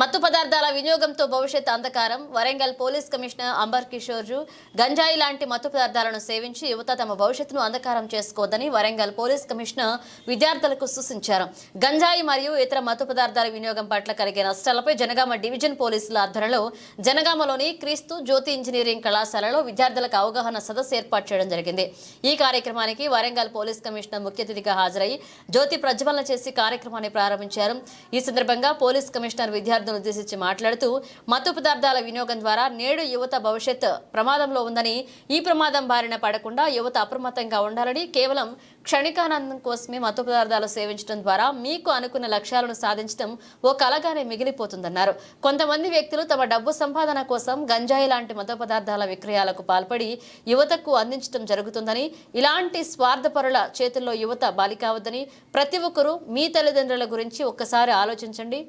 మత్తు పదార్థాల వినియోగంతో భవిష్యత్ అంధకారం. వరంగల్ పోలీస్ కమిషనర్ అంబర్ కిషోర్జు గంజాయి లాంటి మత్తు పదార్థాలను సేవించి యువత తమ భవిష్యత్తును అంధకారం చేసుకోవద్దని వరంగల్ పోలీస్ కమిషనర్ విద్యార్థులకు సూచించారు. గంజాయి మరియు ఇతర మత్తు పదార్థాల వినియోగం పట్ల కలిగే నష్టాలపై జనగామ డివిజన్ పోలీసుల ఆధ్వర్యంలో జనగామలోని క్రీస్తు జ్యోతి ఇంజనీరింగ్ కళాశాలలో విద్యార్థులకు అవగాహన సదస్సు ఏర్పాటు చేయడం జరిగింది. ఈ కార్యక్రమానికి వరంగల్ పోలీస్ కమిషనర్ ముఖ్య అతిథిగా హాజరై జ్యోతి ప్రజ్వలన చేసి కార్యక్రమాన్ని ప్రారంభించారు. ఈ సందర్భంగా పోలీస్ కమిషనర్ విద్యార్థులను ఉద్దేశించి మాట్లాడుతూ మత్తు పదార్థాల వినియోగం ద్వారా నేడు యువత భవిష్యత్ ప్రమాదంలో ఉందని ఈ ప్రమాదం బారిన పడకుండా యువత అప్రమత్తంగా ఉండాలని కేవలం క్షణికానందం కోసమే మత్తు పదార్థాలు సేవించడం ద్వారా మీకు అనుకున్న లక్ష్యాలను సాధించడం ఓ కలగానే మిగిలిపోతుందన్నారు. కొంతమంది వ్యక్తులు తమ డబ్బు సంపాదన కోసం గంజాయి లాంటి మత పదార్థాల విక్రయాలకు పాల్పడి యువతకు అందించడం జరుగుతుందని ఇలాంటి స్వార్థపరుల చేతుల్లో యువత బాలికావద్దని ప్రతి ఒక్కరూ మీ తల్లిదండ్రుల గురించి ఒక్కసారి ఆలోచించండి.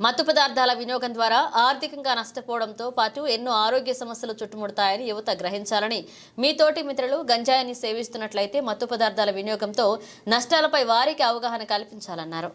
మత్తు పదార్థాల వినియోగం ద్వారా ఆర్థికంగా నష్టపోవడంతో పాటు ఎన్నో ఆరోగ్య సమస్యలు చుట్టుముడతాయని యువత గ్రహించాలని మీ తోటి మిత్రులు గంజాయిని సేవిస్తున్నట్లయితే మత్తు పదార్థాల వినియోగంతో నష్టాలపై వారికి అవగాహన కల్పించాలన్నారు.